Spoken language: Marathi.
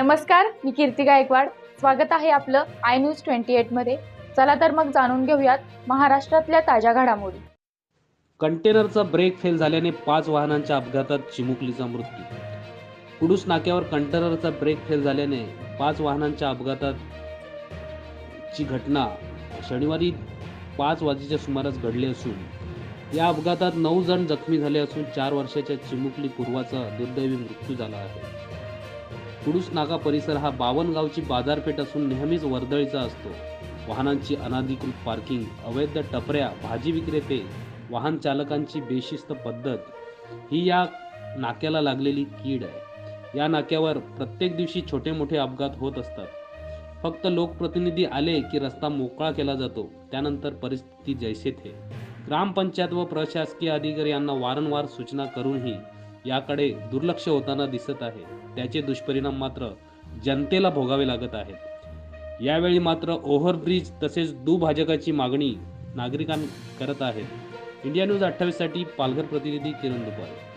नमस्कार मी कीर्ती गायकवाड. स्वागत आहे आपलं आय न्यूज ट्वेंटी एटमध्ये चला तर मग जाणून घेऊयात महाराष्ट्रातल्या ताज्या घडामोडी. कंटेनरचा ब्रेक फेल झाल्याने पाच वाहनांच्या अपघातात चिमुकलीचा मृत्यू. कुडूस नाक्यावर कंटेनरचा ब्रेक फेल झाल्याने पाच वाहनांच्या अपघातात ची घटना शनिवारी पाच वाजेच्या सुमारास घडली असून या अपघातात नऊ जण जखमी झाले असून चार वर्षाच्या चिमुकली पूर्वाचा दुर्दैवी मृत्यू झाला आहे. कुडूस नाका परिसर हा बावनगावची बाजारपेठ असून नेहमीच वर्दळीचा असतो. वाहनांची अनाधिकृत पार्किंग अवैध टपऱ्या भाजी विक्रेते वाहन चालकांची बेशिस्त पद्धत ही या नाक्याला लागलेली कीड आहे. या नाक्यावर प्रत्येक दिवशी छोटे मोठे अपघात होत असतात. फक्त लोकप्रतिनिधी आले की रस्ता मोकळा केला जातो. त्यानंतर परिस्थिती जैसे थे. ग्रामपंचायत व प्रशासकीय अधिकारी यांना वारंवार सूचना करूनही याकडे दुर्लक्ष होताना दिसत आहे. त्याचे दुष्परिणाम मात्र जनतेला भोगावे लागत आहेत. यावेळी मात्र ओव्हरब्रिज तसेच दुभाजकाची मागणी नागरिकां करत आहेत. इंडिया न्यूज अठ्ठावीससाठी पालघर प्रतिनिधी किरण दुपारे